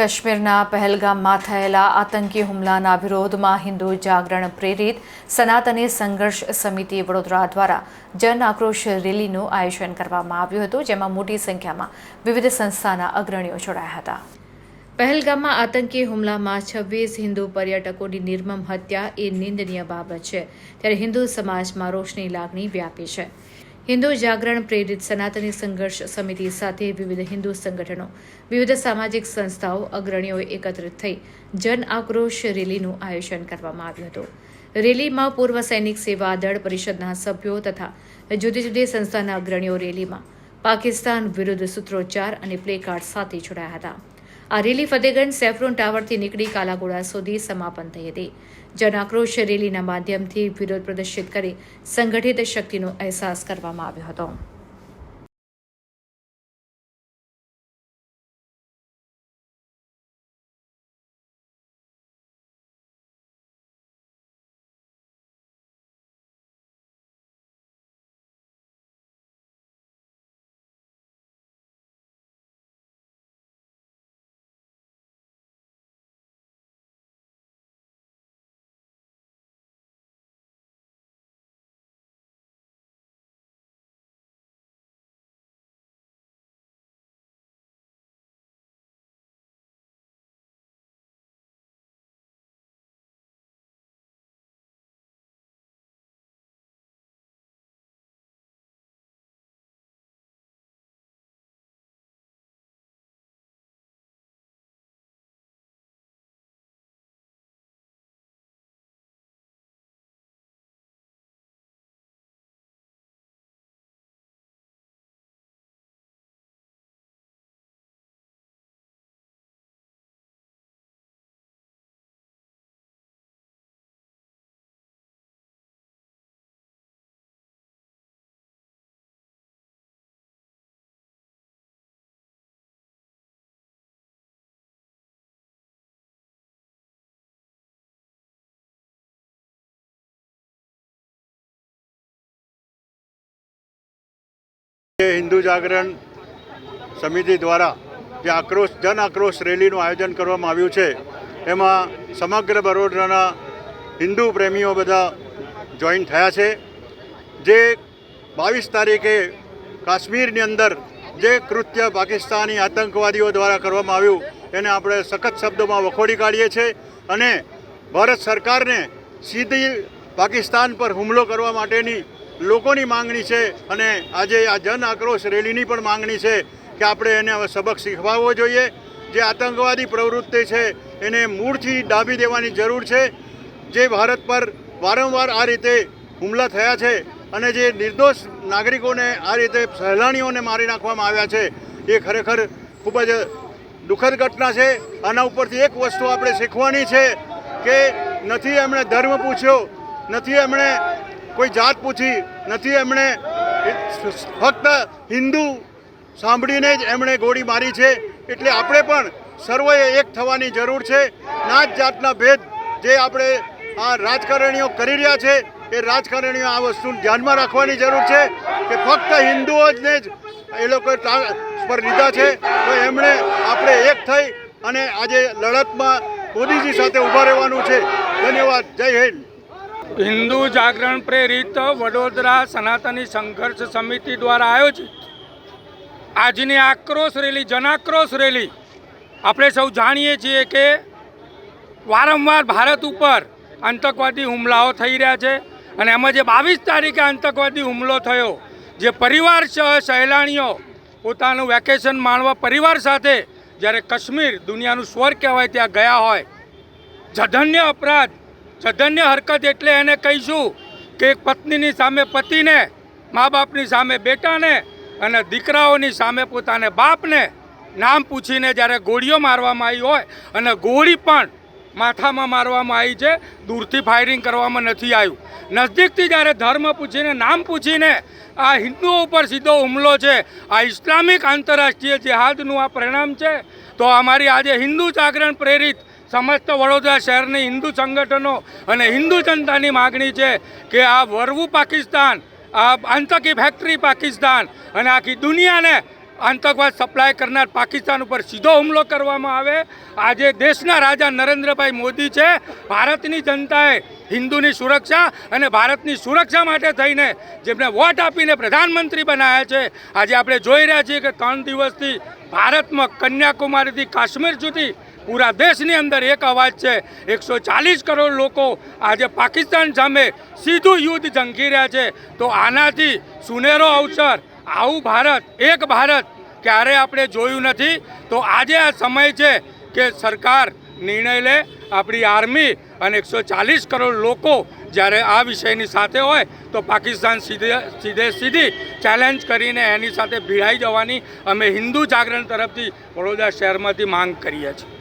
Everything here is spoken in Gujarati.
કાશ્મીરના પહેલગામમાં થયેલા આતંકી હુમલાના વિરોધમાં હિન્દુ જાગરણ પ્રેરિત સનાતની સંઘર્ષ સમિતિ વડોદરા દ્વારા જન આક્રોશ રેલીનું આયોજન કરવામાં આવ્યું હતું, જેમાં મોટી સંખ્યામાં વિવિધ સંસ્થાના અગ્રણીઓ જોડાયા હતા. પહેલગામમાં આતંકી હુમલામાં છવ્વીસ હિન્દુ પર્યટકોની નિર્મમ હત્યા એ નિંદનીય બાબત છે, ત્યારે હિન્દુ સમાજમાં રોષની લાગણી વ્યાપી છે. હિન્દુ જાગરણ પ્રેરિત સનાતની સંઘર્ષ સમિતિ સાથે વિવિધ હિન્દુ સંગઠનો, વિવિધ સામાજિક સંસ્થાઓ અગ્રણીઓએ એકત્રિત થઈ જન આક્રોશ રેલીનું આયોજન કરવામાં આવ્યું હતું. રેલીમાં પૂર્વ સૈનિક સેવા દળ પરિષદના સભ્યો તથા જુદી જુદી સંસ્થાના અગ્રણીઓ રેલીમાં પાકિસ્તાન વિરુદ્ધ સૂત્રોચ્ચાર અને પ્લેકાર્ડ સાથે જોડાયા હતા. આ રેલી ફતેગંજ સેફ્રોન ટાવરથી નીકળી કાલાગોડા સુધી સમાપન થઈ હતી. જન આક્રોશ રેલીના માધ્યમથી વિરોધ પ્રદર્શિત કરી સંગઠિત શક્તિનો અહેસાસ કરવામાં આવ્યો હતો. હિન્દુ જાગરણ સમિતિ દ્વારા જે આક્રોશ, જન આક્રોશ રેલીનું આયોજન કરવામાં આવ્યું છે, એમાં સમગ્ર બરોડાના હિન્દુ પ્રેમીઓ બધા જોઈન થયા છે. જે બાવીસ તારીખે કાશ્મીરની અંદર જે કૃત્ય પાકિસ્તાની આતંકવાદીઓ દ્વારા કરવામાં આવ્યું, એને આપણે સખત શબ્દોમાં વખોડી કાઢીએ છીએ અને ભારત સરકારને સીધી પાકિસ્તાન પર હુમલો કરવા માટેની લોકોની માંગણી છે અને આજે આ જન આક્રોશ રેલીની પણ માંગણી છે કે આપણે એને હવે સબક શીખવાડવો જોઈએ. જે આતંકવાદી પ્રવૃત્તિ છે એને મૂળથી ડાબી દેવાની જરૂર છે. જે ભારત પર વારંવાર આ રીતે હુમલા થયા છે અને જે નિર્દોષ નાગરિકોને આ રીતે સહેલાણીઓને મારી નાખવામાં આવ્યા છે, એ ખરેખર ખૂબ જ દુઃખદ ઘટના છે. આના ઉપરથી એક વસ્તુ આપણે શીખવાની છે કે નથી એમણે ધર્મ પૂછ્યો, નથી એમણે કોઈ જાત પૂછી નથી એમણે. ફક્ત હિન્દુ સાંભળીને જ એમણે ગોળી મારી છે. એટલે આપણે પણ સર્વએ એક થવાની જરૂર છે. નાત જાતના ભેદ જે આપણે આ રાજકારણીઓ કરી રહ્યા છે, એ રાજકારણીઓ આ વસ્તુ ધ્યાનમાં રાખવાની જરૂર છે કે ફક્ત હિન્દુઓ જ જ એ લોકો પર લીધા છે. તો એમણે આપણે એક થઈ અને આજે લડતમાં મોદીજી સાથે ઊભા રહેવાનું છે. ધન્યવાદ. જય હિન્દ. હિન્દુ જાગરણ પ્રેરિત વડોદરા સનાતની સંઘર્ષ સમિતિ દ્વારા આયોજિત આજની આક્રોશ રેલી, જનાક્રોશ રેલી. આપણે સૌ જાણીએ છીએ કે વારંવાર ભારત ઉપર આતંકવાદી હુમલાઓ થઈ રહ્યા છે અને એમાં જે બાવીસ તારીખે આતંકવાદી હુમલો થયો, જે પરિવાર સહ સહેલાણીઓ પોતાનું વેકેશન માણવા પરિવાર સાથે જ્યારે કાશ્મીર દુનિયાનું સ્વર્ગ કહેવાય ત્યાં ગયા હોય જધન્ય અપરાધ જધન્ય હરકત એટલે એને કહીશું કે એક પત્નીની સામે પતિને મા બાપની સામે બેટાને અને દીકરાઓની સામે પોતાને બાપને નામ પૂછીને જ્યારે ગોળીઓ મારવામાં આવી હોય અને ગોળી પણ માથામાં મારવામાં આવી છે, દૂરથી ફાયરિંગ કરવામાં નથી આવ્યું. નજદીકથી જ્યારે ધર્મ પૂછીને, નામ પૂછીને આ હિન્દુઓ ઉપર સીધો હુમલો છે, આ ઇસ્લામિક આંતરરાષ્ટ્રીય જેહાદનું આ પરિણામ છે, તો અમારી આજે હિન્દુ જાગરણ પ્રેરિત સમસ્ત વડોદરા શહેરની હિન્દુ સંગઠનો અને હિન્દુ જનતાની માગણી છે કે આ વરવું પાકિસ્તાન, આ આતંકી ફેક્ટરી પાકિસ્તાન અને આખી દુનિયાને આતંકવાદ સપ્લાય કરનાર પાકિસ્તાન ઉપર સીધો હુમલો કરવામાં આવે. આજે દેશના રાજા નરેન્દ્રભાઈ મોદી છે. ભારતની જનતાએ હિન્દુની સુરક્ષા અને ભારતની સુરક્ષા માટે થઈને જેમને વોટ આપીને પ્રધાનમંત્રી બનાવ્યા છે, આજે આપણે જોઈ રહ્યા છીએ કે ત્રણ દિવસથી ભારતમાં કન્યાકુમારીથી કાશ્મીર સુધી પૂરા દેશની અંદર એક અવાજ છે. એકસો ચાલીસ કરોડ લોકો આજે પાકિસ્તાન સામે સીધું યુદ્ધ ઝંખી રહ્યા છે. તો આનાથી સુનેરો અવસર, આવું ભારત, એક ભારત ક્યારે આપણે જોયું નથી? તો આજે આ સમય છે કે સરકાર નિર્ણય લે, આપણી આર્મી અને એકસો ચાલીસ કરોડ લોકો જ્યારે આ વિષયની સાથે હોય, તો પાકિસ્તાન સીધે સીધે સીધી ચેલેન્જ કરીને એની સાથે ભીડાઈ જવાની અમે હિન્દુ જાગરણ તરફથી વડોદરા શહેરમાંથી માંગ કરીએ છીએ.